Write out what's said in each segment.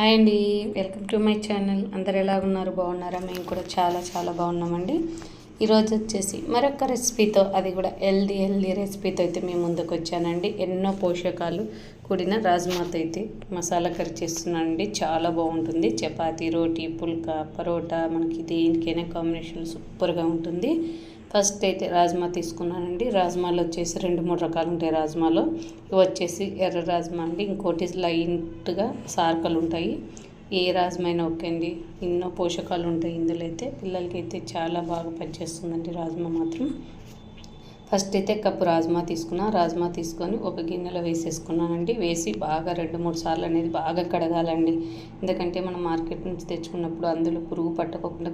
Hi అండి. Welcome to my channel. అందరు ఎలా ఉన్నారు? బాగున్నారా? మేము కూడా చాలా చాలా బాగున్నామండి. ఈరోజు వచ్చేసి మరొక రెసిపీతో అది కూడా హెల్దీ హెల్దీ రెసిపీతో అయితే మేము ముందుకు వచ్చానండి. ఎన్నో పోషకాలు కూడిన రాజ్మాతో అయితే మసాలా కర్రీ చేస్తున్నానండి. చాలా బాగుంటుంది. చపాతీ రోటీ పుల్కా పరోటా మనకి దేనికైనా కాంబినేషన్ సూపర్గా ఉంటుంది. ఫస్ట్ అయితే రాజ్మా తీసుకున్నానండి. రాజ్మాలో వచ్చేసి రెండు మూడు రకాలు ఉంటాయి రాజ్మాలో. ఇవి వచ్చేసి ఎర్ర రాజ్మా అండి. ఇంకోటి లైట్గా సార్కలు ఉంటాయి. ఏ రాజ్మా అయినా ఓకే అండి. ఎన్నో పోషకాలు ఉంటాయి ఇందులో అయితే. పిల్లలకైతే చాలా బాగా పనిచేస్తుందండి రాజ్మా మాత్రం. ఫస్ట్ అయితే కప్పు రాజ్మా తీసుకున్నా. రాజ్మా తీసుకొని ఒక గిన్నెలో వేసేసుకున్నానండి. వేసి బాగా రెండు మూడు సార్లు అనేది బాగా కడగాలండి. ఎందుకంటే మనం మార్కెట్ నుంచి తెచ్చుకున్నప్పుడు అందులో పురుగు పట్టకుండా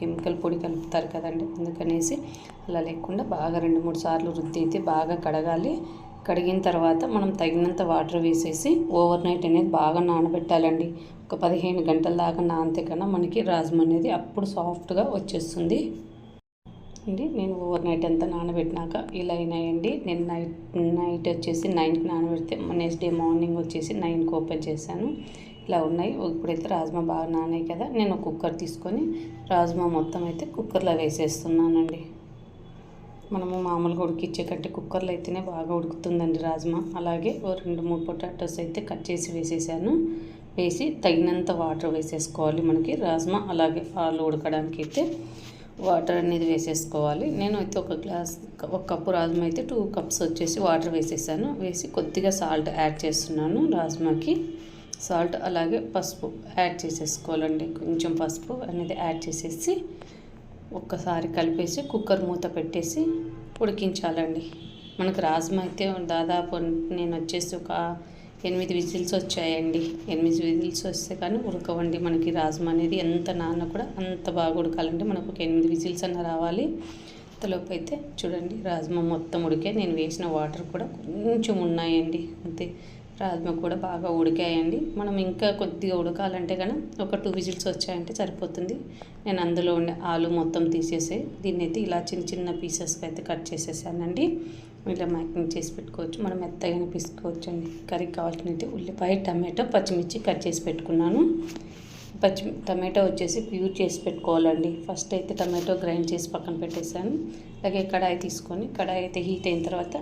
కెమికల్ పొడి కలుపుతారు కదండి. అందుకనేసి అలా లేకుండా బాగా రెండు మూడు సార్లు రుద్ది అయితే బాగా కడగాలి. కడిగిన తర్వాత మనం తగినంత వాటర్ వేసేసి ఓవర్ నైట్ అనేది బాగా నానబెట్టాలండి. ఒక పదిహేను గంటల దాకా నానితే కన్నా మనకి రాజ్మా అనేది అప్పుడు సాఫ్ట్గా వచ్చేస్తుంది. అండి నేను ఓవర్ నైట్ అంతా నానబెట్టినాక ఇలా అయినాయండి. నేను నైట్ నైట్ వచ్చేసి నైన్కి నానబెడితే నెక్స్ట్ డే మార్నింగ్ వచ్చేసి నైన్కి ఓపెన్ చేశాను. ఇలా ఉన్నాయి. ఇప్పుడైతే రాజ్మా బాగా నానాయి కదా. నేను కుక్కర్ తీసుకొని రాజ్మా మొత్తం అయితే కుక్కర్లో వేసేస్తున్నానండి. మనము మామూలుగా ఉడికిచ్చే కంటే కుక్కర్లో అయితేనే బాగా ఉడుకుతుందండి రాజ్మా. అలాగే ఓ రెండు మూడు పొటాటోస్ అయితే కట్ చేసి వేసేసాను. వేసి తగినంత వాటర్ వేసేసుకోవాలి మనకి రాజ్మా. అలాగే ఆలు ఉడకడానికి అయితే వాటర్ అనేది వేసేసుకోవాలి. నేను అయితే ఒక గ్లాస్ ఒక కప్పు రాజ్మా అయితే టూ కప్స్ వచ్చేసి వాటర్ వేసేసాను. వేసి కొద్దిగా సాల్ట్ యాడ్ చేస్తున్నాను రాజ్మాకి. సాల్ట్ అలాగే పసుపు యాడ్ చేసేసుకోవాలండి. కొంచెం పసుపు అనేది యాడ్ చేసేసి ఒక్కసారి కలిపేసి కుక్కర్ మూత పెట్టేసి ఉడికించాలండి. మనకు రాజ్మా అయితే దాదాపు నేను వచ్చేసి ఒక ఎనిమిది విజిల్స్ వచ్చాయండి. ఎనిమిది విజిల్స్ వస్తే కానీ ఉడకవండి మనకి రాజ్మా అనేది. ఎంత నాన్న కూడా అంత బాగా ఉడకాలంటే మనకు ఒక ఎనిమిది విజిల్స్ అన్న రావాలి. అంతలోపు అయితే చూడండి రాజ్మా మొత్తం ఉడికే నేను వేసిన వాటర్ కూడా కొంచెం ఉన్నాయండి. అంతే. రాజ్మా కూడా బాగా ఉడికాయండి. మనం ఇంకా కొద్దిగా ఉడకాలంటే కనుక ఒక టూ విజిల్స్ వచ్చాయంటే సరిపోతుంది. నేను అందులో ఉండే ఆలు మొత్తం తీసేసి దీన్ని అయితే ఇలా చిన్న చిన్న పీసెస్కి అయితే కట్ చేసేసానండి. ఇలా మ్యాకింగ్ చేసి పెట్టుకోవచ్చు. మనం మెత్తగా పీసుకోవచ్చు అండి కర్రీకి కావాల్సినట్టు ఉల్లిపాయ టమాటో పచ్చిమిర్చి కట్ చేసి పెట్టుకున్నాను. పచ్చి టమాటో వచ్చేసి ప్యూర్ చేసి పెట్టుకోవాలండి. ఫస్ట్ అయితే టమాటో గ్రైండ్ చేసి పక్కన పెట్టేశాను. అలాగే కడాయి తీసుకొని కడాయి అయితే హీట్ అయిన తర్వాత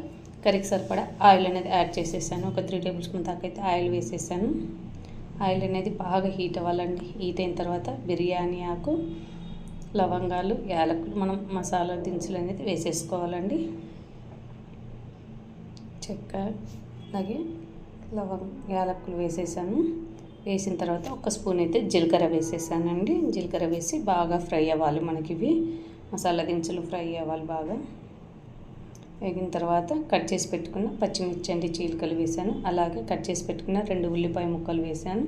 కర్రీకి సరిపడా ఆయిల్ అనేది యాడ్ చేసేసాను. ఒక త్రీ టేబుల్ స్పూన్ దాకా అయితే ఆయిల్ వేసేసాను. ఆయిల్ అనేది బాగా హీట్ అవ్వాలండి. హీట్ అయిన తర్వాత బిర్యానీ ఆకు లవంగాలు యాలకులు మనం మసాలా దినుసులు అనేది వేసేసుకోవాలండి. చెక్క అలాగే లవంగ యాలకులు వేసేసాను. వేసిన తర్వాత ఒక స్పూన్ అయితే జీలకర్ర వేసేసానండి. జీలకర్ర వేసి బాగా ఫ్రై అవ్వాలి మనకి ఇవి. మసాలా దినుసులు ఫ్రై అవ్వాలి బాగా. వేగిన తర్వాత కట్ చేసి పెట్టుకున్న పచ్చిమిర్చి అండి చీలికలు వేసాను. అలాగే కట్ చేసి పెట్టుకున్న రెండు ఉల్లిపాయ ముక్కలు వేసాను.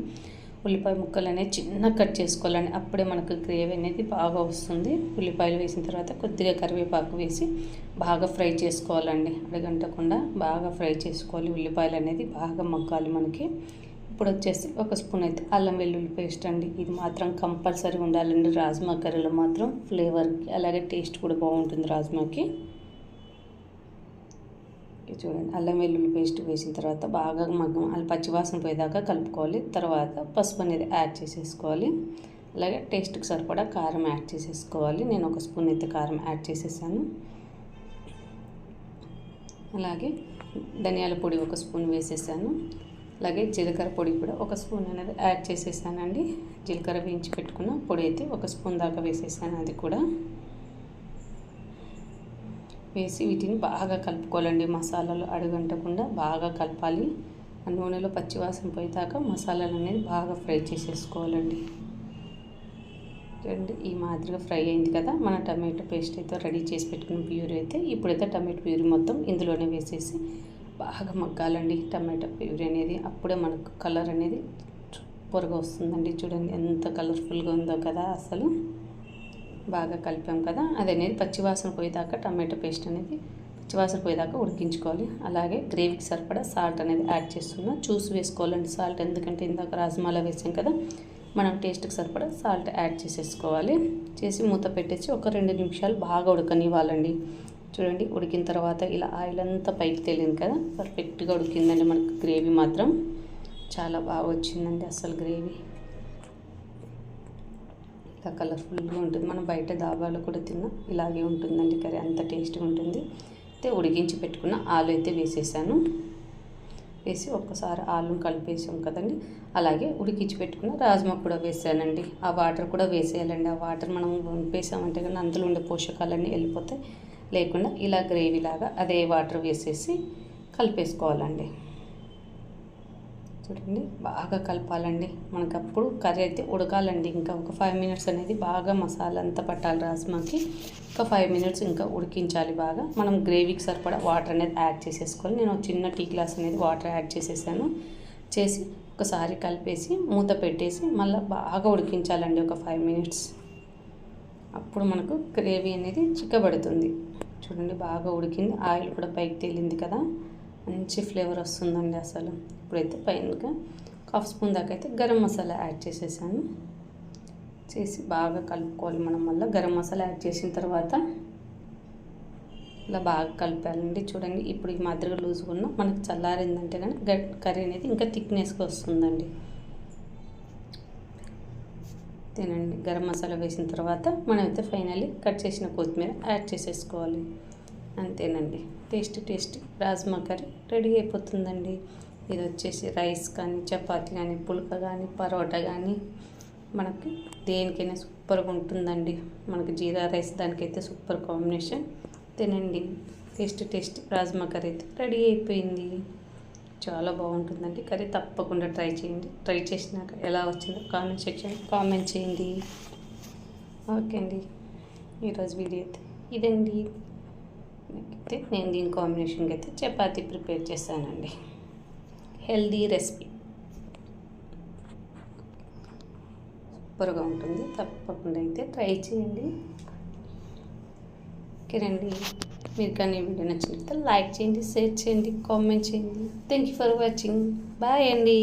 ఉల్లిపాయ ముక్కలు అనేది చిన్న కట్ చేసుకోవాలండి. అప్పుడే మనకు గ్రేవీ అనేది బాగా వస్తుంది. ఉల్లిపాయలు వేసిన తర్వాత కొద్దిగా కరివేపాకు వేసి బాగా ఫ్రై చేసుకోవాలండి. అడగంటకుండా బాగా ఫ్రై చేసుకోవాలి. ఉల్లిపాయలు అనేది బాగా మగ్గాలి మనకి. ఇప్పుడు వచ్చేసి ఒక స్పూన్ అయితే అల్లం వెల్లుల్లి పేస్ట్ అండి. ఇది మాత్రం కంపల్సరీ ఉండాలండి. రాజ్మా కర్రీలో మాత్రం ఫ్లేవర్కి అలాగే టేస్ట్ కూడా బాగుంటుంది రాజ్మాకి. చూడండి అల్లం వెల్లుల్లి పేస్ట్ వేసిన తర్వాత బాగా మగ్గం అలా పచ్చివాసన పోయేదాకా కలుపుకోవాలి. తర్వాత పసుపు అనేది యాడ్ చేసేసుకోవాలి. అలాగే టేస్ట్కి సరిపడా కారం యాడ్ చేసేసుకోవాలి. నేను ఒక స్పూన్ అయితే కారం యాడ్ చేసేసాను. అలాగే ధనియాల పొడి ఒక స్పూన్ వేసేసాను. అలాగే జీలకర్ర పొడి కూడా ఒక స్పూన్ అనేది యాడ్ చేసేసానండి. జీలకర్ర వేయించి పెట్టుకున్న పొడి అయితే ఒక స్పూన్ దాకా వేసేసాను అది కూడా. వేసి వీటిని బాగా కలుపుకోవాలండి. మసాలాలు అడుగంటకుండా బాగా కలపాలి. ఆ నూనెలో పచ్చివాసన పోయేదాకా మసాలాలు అనేది బాగా ఫ్రై చేసేసుకోవాలండి. చూడండి ఈ మాదిరిగా ఫ్రై అయింది కదా. మన టమాటో పేస్ట్ అయితే రెడీ చేసి పెట్టుకున్న ప్యూరీ అయితే ఇప్పుడైతే టమాటో ప్యూరీ మొత్తం ఇందులోనే వేసేసి బాగా మగ్గాలండి. టమాటో ప్యూరీ అనేది అప్పుడే మనకు కలర్ అనేది పొరగా వస్తుందండి. చూడండి ఎంత కలర్ఫుల్గా ఉందో కదా అసలు. బాగా కలిపాం కదా అది అనేది పచ్చివాసన పోయేదాకా టమాటో పేస్ట్ అనేది పచ్చివాసన పోయేదాకా ఉడికించుకోవాలి. అలాగే గ్రేవీకి సరిపడా సాల్ట్ అనేది యాడ్ చేస్తున్నా. చూసి వేసుకోవాలండి సాల్ట్ ఎందుకంటే ఇందాక రాజమాల వేసాం కదా మనం టేస్ట్కి సరిపడా సాల్ట్ యాడ్ చేసేసుకోవాలి. చేసి మూత పెట్టేసి ఒక రెండు నిమిషాలు బాగా ఉడకనివ్వాలండి. చూడండి ఉడికిన తర్వాత ఇలా ఆయిల్ అంతా పైకి తేలింది కదా పర్ఫెక్ట్గా ఉడికిందండి మనకు గ్రేవీ మాత్రం. చాలా బాగా వచ్చిందండి అసలు గ్రేవీ. ఇలా కలర్ఫుల్గా ఉంటుంది. మనం బయట దాబాలో కూడా తిన్నా ఇలాగే ఉంటుందండి కర్రీ. అంత టేస్ట్గా ఉంటుంది. అయితే ఉడికించి పెట్టుకున్న ఆలు అయితే వేసేసాను. వేసి ఒక్కసారి ఆలును కలిపేసాం కదండి. అలాగే ఉడికించి పెట్టుకున్న రాజ్మా కూడా వేసానండి. ఆ వాటర్ కూడా వేసేయాలండి. ఆ వాటర్ మనం వంపేసామంటే కానీ అందులో ఉండే పోషకాలన్నీ వెళ్ళిపోతాయి. లేకుండా ఇలా గ్రేవీ లాగా అదే వాటర్ వేసేసి కలిపేసుకోవాలండి. చూడండి బాగా కలపాలండి. మనకు అప్పుడు కర్రీ అయితే ఉడకాలండి. ఇంకా ఒక ఫైవ్ మినిట్స్ అనేది బాగా మసాలా అంతా పట్టాలి రాజ్మాకి. ఒక ఫైవ్ మినిట్స్ ఇంకా ఉడికించాలి బాగా. మనం గ్రేవీకి సరిపడా వాటర్ అనేది యాడ్ చేసేసుకోవాలి నేను చిన్న టీ గ్లాస్ అనేది వాటర్ యాడ్ చేసేసాను. చేసి ఒకసారి కలిపేసి మూత పెట్టేసి మళ్ళీ బాగా ఉడికించాలండి ఒక ఫైవ్ మినిట్స్ అప్పుడు మనకు గ్రేవీ అనేది చిక్కబడుతుంది. చూడండి బాగా ఉడికింది. ఆయిల్ కూడా పైకి తేలింది కదా. మంచి ఫ్లేవర్ వస్తుందండి అసలు. ఇప్పుడైతే పైన హాఫ్ స్పూన్ దాకా అయితే గరం మసాలా యాడ్ చేసేసాను. చేసి బాగా కలుపుకోవాలి మనం మళ్ళీ. గరం మసాలా యాడ్ చేసిన తర్వాత ఇలా బాగా కలిపాలండి. చూడండి ఇప్పుడు ఈ మాదిరిగా లూజ్గా ఉన్న మనకు చల్లారిందంటే కానీ కర్రీ అనేది ఇంకా థిక్నెస్గా వస్తుందండి. తినండి. గరం మసాలా వేసిన తర్వాత మనమైతే ఫైనల్లీ కట్ చేసిన కొత్తిమీర యాడ్ చేసేసుకోవాలి. అంతేనండి. Taste taste. Rajma curry ready అయిపోతుందండి. ఇది వచ్చేసి రైస్ కానీ చపాతి కానీ పుల్క కానీ పరోటా కానీ మనకి దేనికైనా సూపర్గా ఉంటుందండి. మనకి జీరా రైస్ దానికైతే సూపర్ కాంబినేషన్. తినండి. Taste taste. రాజ్మా కర్రీ అయితే రెడీ అయిపోయింది. చాలా బాగుంటుందండి. కర్రీ తప్పకుండా ట్రై చేయండి. ట్రై చేసినాక ఎలా వచ్చిందో కామెంట్ సెక్షన్ కామెంట్ చేయండి. ఓకే అండి. ఈరోజు వీడియో అయితే ఇదండి. అయితే నేను దీని కాంబినేషన్కి అయితే చపాతీ ప్రిపేర్ చేశానండి హెల్దీ రెసిపీ సూపర్గా ఉంటుంది. తప్పకుండా అయితే ట్రై చేయండి. ఓకేనండి మీరు కానీ వీడియో నచ్చినట్లయితే లైక్ చేయండి షేర్ చేయండి కామెంట్ చేయండి. Thank you for watching bye అండి.